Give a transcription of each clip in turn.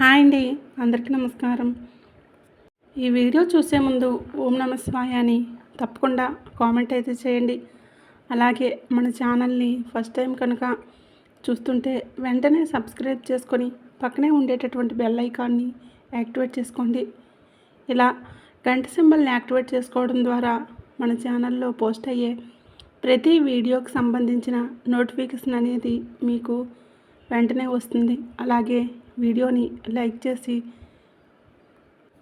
Hi అండి అందరికీ నమస్కారం. ఈ వీడియో చూసే ముందు ఓం నమ శివాయ అని తప్పకుండా కామెంట్ అయితే చేయండి. అలాగే మన ఛానల్ని ఫస్ట్ టైం కనుక చూస్తుంటే వెంటనే సబ్స్క్రైబ్ చేసుకొని పక్కనే ఉండేటటువంటి బెల్ ఐకాన్ని యాక్టివేట్ చేసుకోండి. ఇలా గంట సింబల్ని యాక్టివేట్ చేసుకోవడం ద్వారా మన ఛానల్లో పోస్ట్ అయ్యే ప్రతి వీడియోకి సంబంధించిన నోటిఫికేషన్ అనేది మీకు వెంటనే వస్తుంది. అలాగే వీడియోని లైక్ చేసి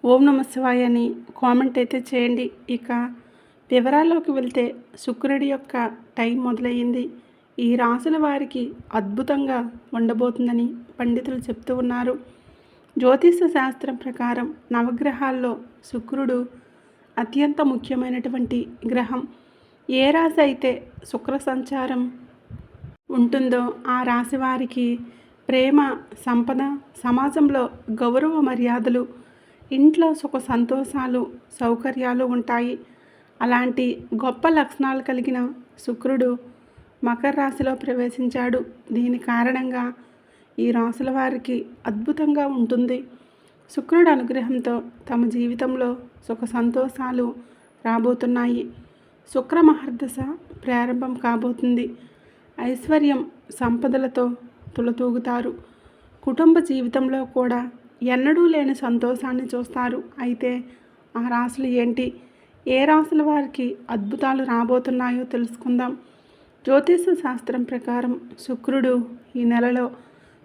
ఓం నమ శివాయ అని కామెంట్ అయితే చేయండి. ఇక వివరాల్లోకి వెళ్తే శుక్రుడి యొక్క టైం మొదలయ్యింది. ఈ రాసుల వారికి అద్భుతంగా ఉండబోతుందని పండితులు చెప్తూ ఉన్నారు. జ్యోతిష శాస్త్రం ప్రకారం నవగ్రహాల్లో శుక్రుడు అత్యంత ముఖ్యమైనటువంటి గ్రహం. ఏ రాశి అయితే శుక్ర సంచారం ఉంటుందో ఆ రాశి వారికి ప్రేమ సంపద సమాజంలో గౌరవ మర్యాదలు ఇంట్లో సుఖ సంతోషాలు సౌకర్యాలు ఉంటాయి. అలాంటి గొప్ప లక్షణాలు కలిగిన శుక్రుడు మకర రాశిలో ప్రవేశించాడు. దీని కారణంగా ఈ రాశుల వారికి అద్భుతంగా ఉంటుంది. శుక్రుడు అనుగ్రహంతో తమ జీవితంలో సుఖ సంతోషాలు రాబోతున్నాయి. శుక్ర మహర్దశ ప్రారంభం కాబోతుంది. ఐశ్వర్యం సంపదలతో తులతూగుతారు కుటుంబ జీవితంలో కూడా ఎన్నడూ లేని సంతోషాన్ని చూస్తారు. అయితే ఆ రాశులు ఏంటి? ఏ రాశుల వారికి అద్భుతాలు రాబోతున్నాయో తెలుసుకుందాం. జ్యోతిష శాస్త్రం ప్రకారం శుక్రుడు ఈ నెలలో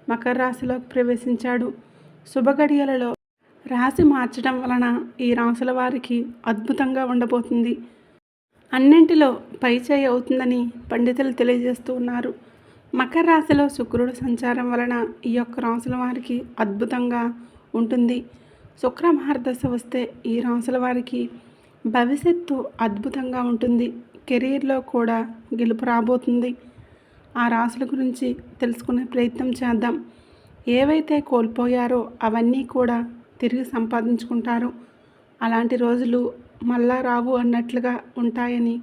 మకర రాశిలోకి ప్రవేశించాడు. శుభగడియలలో రాశి మార్చడం వలన ఈ రాశుల వారికి అద్భుతంగా ఉండబోతుంది. అన్నింటిలో పైచేయి అవుతుందని పండితులు తెలియజేస్తూ ఉన్నారు. మకర రాశిలో శుక్రుడు సంచారం వలన ఈ యొక్క రాశుల వారికి అద్భుతంగా ఉంటుంది. శుక్ర మహర్దశ వస్తే ఈ రాశుల వారికి భవిష్యత్తు అద్భుతంగా ఉంటుంది. కెరీర్లో కూడా గెలుపు రాబోతుంది. ఆ రాశుల గురించి తెలుసుకునే ప్రయత్నం చేద్దాం. ఏవైతే కోల్పోయారో అవన్నీ కూడా తిరిగి సంపాదించుకుంటారు. అలాంటి రోజులు మళ్ళా రావు అన్నట్లుగా ఉంటాయని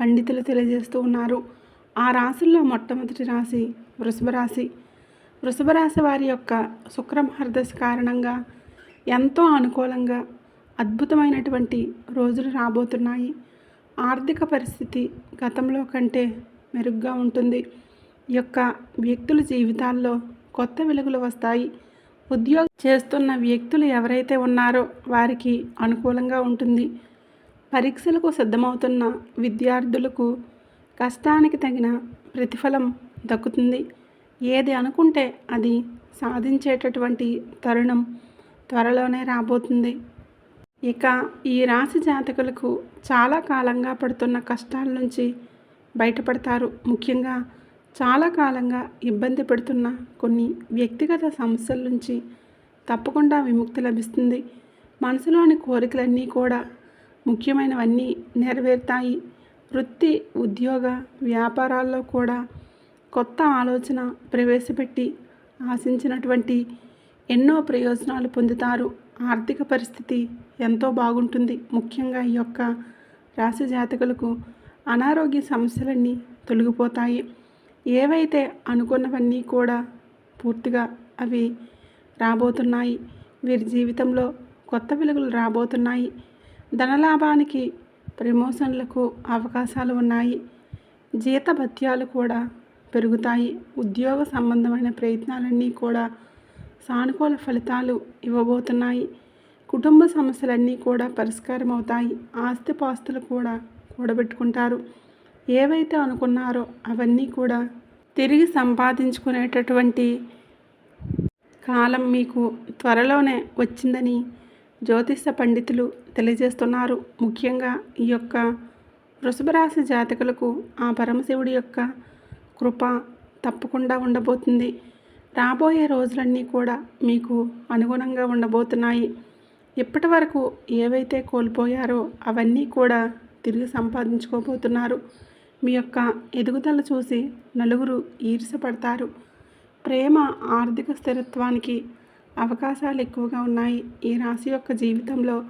పండితులు తెలియజేస్తూ ఉన్నారు. ఆ రాశుల్లో మొట్టమొదటి రాశి వృషభ రాశి. వృషభ రాశి వారి యొక్క శుక్రమహర్దశ కారణంగా ఎంతో అనుకూలంగా అద్భుతమైనటువంటి రోజులు రాబోతున్నాయి. ఆర్థిక పరిస్థితి గతంలో కంటే మెరుగ్గా ఉంటుంది. ఈ యొక్క వ్యక్తుల జీవితాల్లో కొత్త వెలుగులు వస్తాయి. ఉద్యోగం చేస్తున్న వ్యక్తులు ఎవరైతే ఉన్నారో వారికి అనుకూలంగా ఉంటుంది. పరీక్షలకు సిద్ధమవుతున్న విద్యార్థులకు కష్టానికి తగిన ప్రతిఫలం దక్కుతుంది. ఏది అనుకుంటే అది సాధించేటటువంటి తరుణం త్వరలోనే రాబోతుంది. ఇక ఈ రాశి జాతకులకు చాలా కాలంగా పడుతున్న కష్టాల నుంచి బయటపడతారు. ముఖ్యంగా చాలా కాలంగా ఇబ్బంది పెడుతున్న కొన్ని వ్యక్తిగత సమస్యల నుంచి తప్పకుండా విముక్తి లభిస్తుంది. మనసులోని కోరికలన్నీ కూడా ముఖ్యమైనవన్నీ నెరవేరుతాయి. వృత్తి ఉద్యోగ వ్యాపారాల్లో కూడా కొత్త ఆలోచన ప్రవేశపెట్టి ఆశించినటువంటి ఎన్నో ప్రయోజనాలు పొందుతారు. ఆర్థిక పరిస్థితి ఎంతో బాగుంటుంది. ముఖ్యంగా ఈ యొక్క రాశి జాతకులకు అనారోగ్య సమస్యలన్నీ తొలగిపోతాయి. ఏవైతే అనుకున్నవన్నీ కూడా పూర్తిగా అవి రాబోతున్నాయి. వీరి జీవితంలో కొత్త వెలుగులు రాబోతున్నాయి. ధనలాభానికి ప్రమోషన్లకు అవకాశాలు ఉన్నాయి. జీతభత్యాలు కూడా పెరుగుతాయి. ఉద్యోగ సంబంధమైన ప్రయత్నాలన్నీ కూడా సానుకూల ఫలితాలు ఇవ్వబోతున్నాయి. కుటుంబ సమస్యలన్నీ కూడా పరిష్కారం అవుతాయి. ఆస్తిపాస్తులు కూడా కూడబెట్టుకుంటారు. ఏవైతే అనుకున్నారో అవన్నీ కూడా తిరిగి సంపాదించుకునేటటువంటి కాలం మీకు త్వరలోనే వచ్చిందని జ్యోతిష పండితులు తెలియజేస్తున్నారు. ముఖ్యంగా ఈ యొక్క వృషభరాశి జాతకులకు ఆ పరమశివుడి యొక్క కృప తప్పకుండా ఉండబోతుంది. రాబోయే రోజులన్నీ కూడా మీకు అనుగుణంగా ఉండబోతున్నాయి. ఇప్పటి వరకు ఏవైతే కోల్పోయారో అవన్నీ కూడా తిరిగి సంపాదించుకోబోతున్నారు. మీ యొక్క ఎదుగుదల చూసి నలుగురు ఈర్షపడతారు ప్రేమ ఆర్థిక స్థిరత్వానికి అవకాశాలు ఎక్కువగా ఉన్నాయి. ఈ రాశి యొక్క జీవితంలో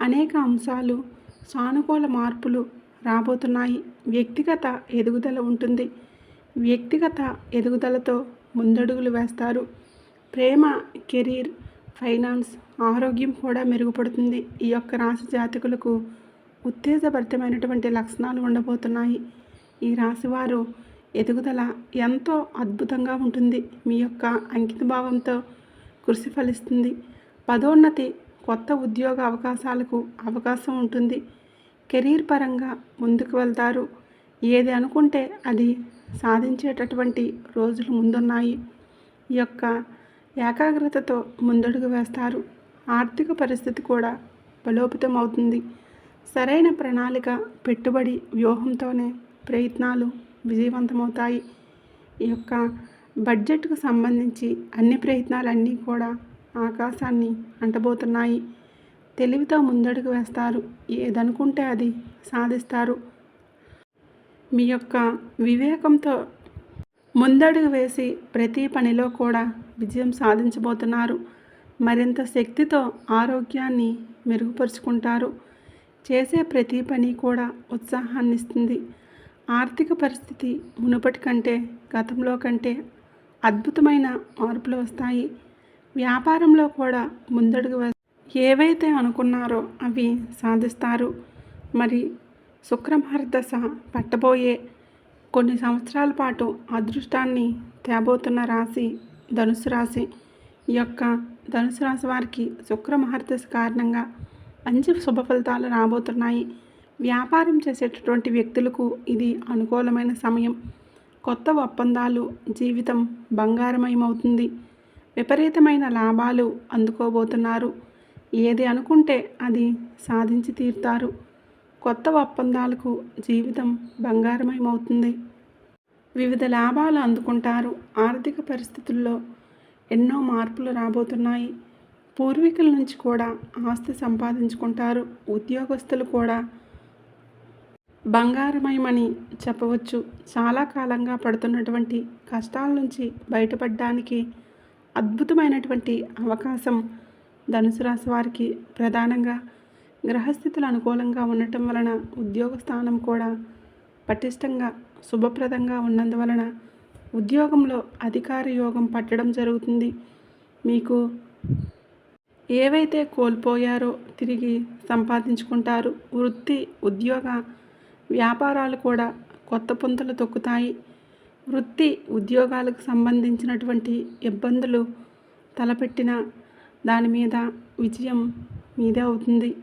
అనేక అంశాలు సానుకూల మార్పులు రాబోతున్నాయి. వ్యక్తిగత ఎదుగుదల ఉంటుంది. వ్యక్తిగత ఎదుగుదలతో ముందడుగులు వేస్తారు. ప్రేమ కెరీర్ ఫైనాన్స్ ఆరోగ్యం కూడా మెరుగుపడుతుంది. ఈ యొక్క రాశి జాతకులకు ఉత్తేజభరితమైనటువంటి లక్షణాలు ఉండబోతున్నాయి. ఈ రాశివారు ఎదుగుదల ఎంతో అద్భుతంగా ఉంటుంది. మీ యొక్క అంకిత భావంతో కృషి ఫలిస్తుంది. పదోన్నతి కొత్త ఉద్యోగ అవకాశాలకు అవకాశం ఉంటుంది. కెరీర్ పరంగా ముందుకు వెళ్తారు. ఏది అనుకుంటే అది సాధించేటటువంటి రోజులు ముందున్నాయి. ఈ యొక్క ఏకాగ్రతతో ముందడుగు వేస్తారు. ఆర్థిక పరిస్థితి కూడా బలోపేతం అవుతుంది. సరైన ప్రణాళిక పెట్టుబడి వ్యూహంతోనే ప్రయత్నాలు విజయవంతమవుతాయి. ఈ యొక్క బడ్జెట్కు సంబంధించి అన్ని ప్రయత్నాలన్నీ కూడా ఆకాశాన్ని అంటబోతున్నాయి. తెలివితో ముందడుగు వేస్తారు. ఏదనుకుంటే అది సాధిస్తారు. మీ యొక్క వివేకంతో ముందడుగు వేసి ప్రతి పనిలో కూడా విజయం సాధించబోతున్నారు. మరింత శక్తితో ఆరోగ్యాన్ని మెరుగుపరుచుకుంటారు. చేసే ప్రతి పని కూడా ఉత్సాహాన్ని ఇస్తుంది ఆర్థిక పరిస్థితి మునుపటి కంటే గతంలో కంటే అద్భుతమైన మార్పులు వస్తాయి. వ్యాపారంలో కూడా ముందడుగు ఏవైతే అనుకున్నారో అవి సాధిస్తారు. మరి శుక్రమహర్దశ పట్టబోయే కొన్ని సంవత్సరాల పాటు అదృష్టాన్ని తేబోతున్న రాశి ధనుసు రాశి. ఈ యొక్క ధనుసు రాశి వారికి శుక్రమహర్దశ కారణంగా మంచి శుభ ఫలితాలు రాబోతున్నాయి. వ్యాపారం చేసేటటువంటి వ్యక్తులకు ఇది అనుకూలమైన సమయం. కొత్త ఒప్పందాలు జీవితం బంగారమయమవుతుంది. విపరీతమైన లాభాలు అందుకోబోతున్నారు. ఏది అనుకుంటే అది సాధించి తీరుతారు. కొత్త ఒప్పందాలకు జీవితం బంగారమయమవుతుంది. వివిధ లాభాలు అందుకుంటారు. ఆర్థిక పరిస్థితుల్లో ఎన్నో మార్పులు రాబోతున్నాయి. పూర్వీకుల నుంచి కూడా ఆస్తి సంపాదించుకుంటారు. ఉద్యోగస్తులు కూడా బంగారమయమని చెప్పవచ్చు. చాలా కాలంగా పడుతున్నటువంటి కష్టాల నుంచి బయటపడడానికి అద్భుతమైనటువంటి అవకాశం ధనుసు రాశి వారికి ప్రధానంగా గ్రహస్థితులు అనుకూలంగా ఉండటం వలన ఉద్యోగ స్థానం కూడా పటిష్టంగా శుభప్రదంగా ఉన్నందువలన ఉద్యోగంలో అధికార యోగం పట్టడం జరుగుతుంది. మీకు ఏవైతే కోల్పోయారో తిరిగి సంపాదించుకుంటారు. వృత్తి ఉద్యోగ వ్యాపారాలు కూడా కొత్త పుంతలు తొక్కుతాయి. వృత్తి ఉద్యోగాలకు సంబంధించినటువంటి ఇబ్బందులు తలపెట్టిన దాని మీద విజయం మీదే అవుతుంది.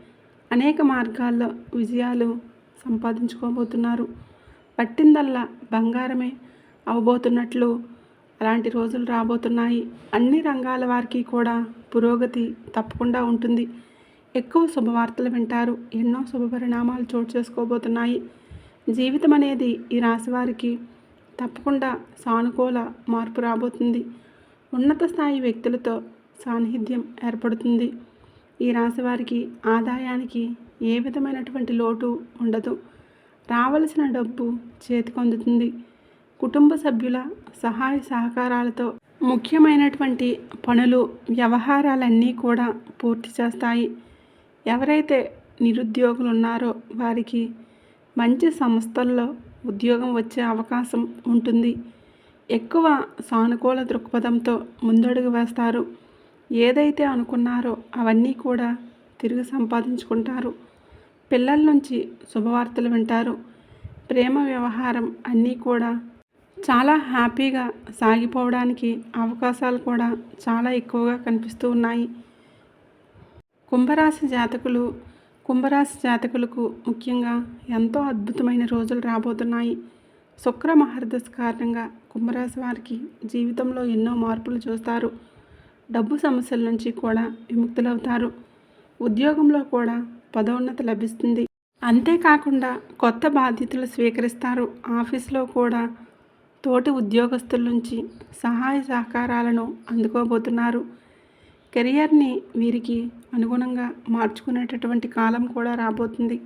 అనేక మార్గాల్లో విజయాలు సంపాదించుకోబోతున్నారు. పట్టిందల్లా బంగారమే అవబోతున్నట్లు అలాంటి రోజులు రాబోతున్నాయి. అన్ని రంగాల వారికి కూడా పురోగతి తప్పకుండా ఉంటుంది. ఎక్కువ శుభవార్తలు వింటారు. ఎన్నో శుభ పరిణామాలు చోటు చేసుకోబోతున్నాయి. జీవితం అనేది ఈ రాశి వారికి తప్పకుండా సానుకూల మార్పు రాబోతుంది. ఉన్నత స్థాయి వ్యక్తులతో సాన్నిహిత్యం ఏర్పడుతుంది. ఈ రాశి వారికి ఆదాయానికి ఏ విధమైనటువంటి లోటు ఉండదు. రావలసిన డబ్బు చేతికి అందుతుంది. కుటుంబ సభ్యుల సహాయ సహకారాలతో ముఖ్యమైనటువంటి పనులు వ్యవహారాలన్నీ కూడా పూర్తి చేస్తాయి. ఎవరైతే నిరుద్యోగులు ఉన్నారో వారికి మంచి సంస్థల్లో ఉద్యోగం వచ్చే అవకాశం ఉంటుంది. ఎక్కువ సానుకూల దృక్పథంతో ముందడుగు వేస్తారు. ఏదైతే అనుకున్నారో అవన్నీ కూడా తిరిగి సంపాదించుకుంటారు. పిల్లల నుంచి శుభవార్తలు వింటారు. ప్రేమ వ్యవహారం అన్నీ కూడా చాలా హ్యాపీగా సాగిపోవడానికి అవకాశాలు కూడా చాలా ఎక్కువగా కనిపిస్తూ ఉన్నాయి. కుంభరాశి జాతకులు కుంభరాశి జాతకులకు ముఖ్యంగా ఎంతో అద్భుతమైన రోజులు రాబోతున్నాయి. శుక్ర మహర్దశ కారణంగా కుంభరాశి వారికి జీవితంలో ఎన్నో మార్పులు చూస్తారు. డబ్బు సమస్యల నుంచి కూడా విముక్తులవుతారు. ఉద్యోగంలో కూడా పదోన్నతి లభిస్తుంది. అంతేకాకుండా కొత్త బాధ్యతలు స్వీకరిస్తారు. ఆఫీస్లో కూడా తోటి ఉద్యోగస్తుల నుంచి సహాయ సహకారాలను అందుకోబోతున్నారు. కెరియర్ని వీరికి అనుగుణంగా మార్చుకునేటటువంటి కాలం కూడా రాబోతుంది.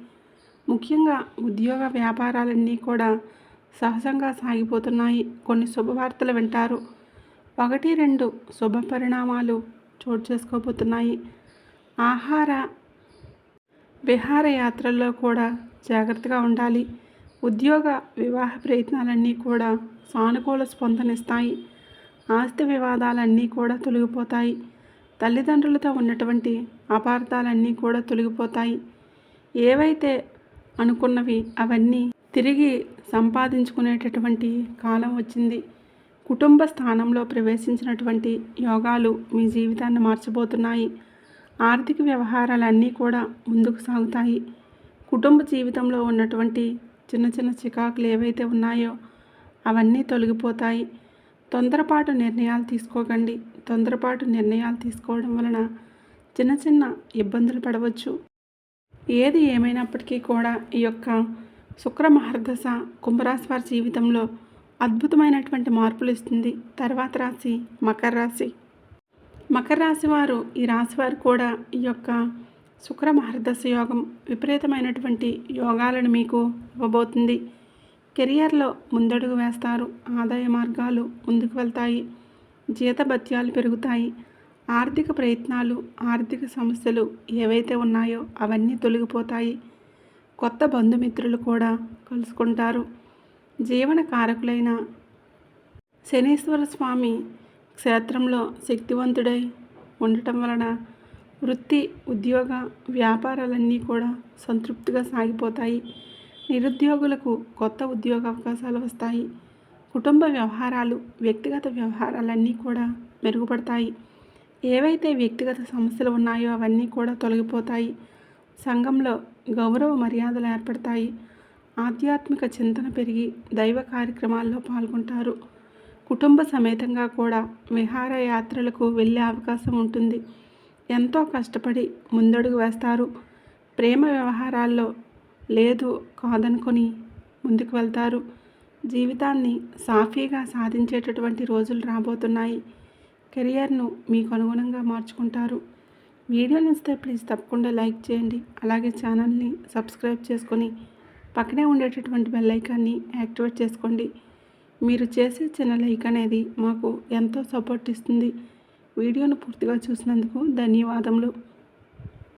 ముఖ్యంగా ఉద్యోగ వ్యాపారాలన్నీ కూడా సహజంగా సాగిపోతున్నాయి. కొన్ని శుభవార్తలు వింటారు. ఒకటి రెండు శుభ పరిణామాలు చోటు చేసుకోబోతున్నాయి. ఆహార విహారయాత్రల్లో కూడా జాగ్రత్తగా ఉండాలి. ఉద్యోగ వివాహ ప్రయత్నాలన్నీ కూడా సానుకూల స్పందనిస్తాయి ఆస్తి వివాదాలన్నీ కూడా తొలగిపోతాయి. తల్లిదండ్రులతో ఉన్నటువంటి అపార్థాలన్నీ కూడా తొలగిపోతాయి. ఏవైతే అనుకున్నవి అవన్నీ తిరిగి సంపాదించుకునేటటువంటి కాలం వచ్చింది. కుటుంబ స్థానంలో ప్రవేశించినటువంటి యోగాలు మీ జీవితాన్ని మార్చబోతున్నాయి. ఆర్థిక వ్యవహారాలన్నీ కూడా ముందుకు సాగుతాయి. కుటుంబ జీవితంలో ఉన్నటువంటి చిన్న చిన్న చికాకులు ఏవైతే ఉన్నాయో అవన్నీ తొలగిపోతాయి. తొందరపాటు నిర్ణయాలు తీసుకోకండి. తొందరపాటు నిర్ణయాలు తీసుకోవడం వలన చిన్న చిన్న ఇబ్బందులు పడవచ్చు. ఏది ఏమైనప్పటికీ కూడా ఈ యొక్క శుక్ర మహర్దశ కుంభరాశి వారి జీవితంలో అద్భుతమైనటువంటి మార్పులు ఇస్తుంది. తర్వాత రాశి మకర రాశి. మకర రాశి వారు ఈ రాశి వారు కూడా ఈ యొక్క శుక్ర మహర్దశ యోగం విపరీతమైనటువంటి యోగాలను మీకు ఇవ్వబోతుంది. కెరియర్లో ముందడుగు వేస్తారు. ఆదాయ మార్గాలు ముందుకు వెళ్తాయి. జీతభత్యాలు పెరుగుతాయి. ఆర్థిక ప్రయత్నాలు ఆర్థిక సమస్యలు ఏవైతే ఉన్నాయో అవన్నీ తొలగిపోతాయి. కొత్త బంధుమిత్రులు కూడా కలుసుకుంటారు. జీవన కారకులైన శనీశ్వర స్వామి క్షేత్రంలో శక్తివంతుడై ఉండటం వలన వృత్తి ఉద్యోగ వ్యాపారాలన్నీ కూడా సంతృప్తిగా సాగిపోతాయి. నిరుద్యోగులకు కొత్త ఉద్యోగ అవకాశాలు వస్తాయి. కుటుంబ వ్యవహారాలు వ్యక్తిగత వ్యవహారాలన్నీ కూడా మెరుగుపడతాయి. ఏవైతే వ్యక్తిగత సమస్యలు ఉన్నాయో అవన్నీ కూడా తొలగిపోతాయి. సంఘంలో గౌరవ మర్యాదలు ఏర్పడతాయి. ఆధ్యాత్మిక చింతన పెరిగి దైవ కార్యక్రమాల్లో పాల్గొంటారు. కుటుంబ సమేతంగా కూడా విహారయాత్రలకు వెళ్ళే అవకాశం ఉంటుంది. ఎంతో కష్టపడి ముందడుగు వేస్తారు. ప్రేమ వ్యవహారాల్లో లేదు కాదనుకొని ముందుకు వెళ్తారు. జీవితాన్ని సాఫీగా సాధించేటటువంటి రోజులు రాబోతున్నాయి. కెరియర్ను మీకు అనుగుణంగా మార్చుకుంటారు. వీడియో నచ్చితే ప్లీజ్ తప్పకుండా లైక్ చేయండి. అలాగే ఛానల్ని సబ్స్క్రైబ్ చేసుకొని పక్కనే ఉండేటటువంటి బెల్ ఐకాన్ని యాక్టివేట్ చేసుకోండి. మీరు చేసే చిన్న లైక్ అనేది మాకు ఎంతో సపోర్ట్ ఇస్తుంది. వీడియోను పూర్తిగా చూసినందుకు ధన్యవాదములు.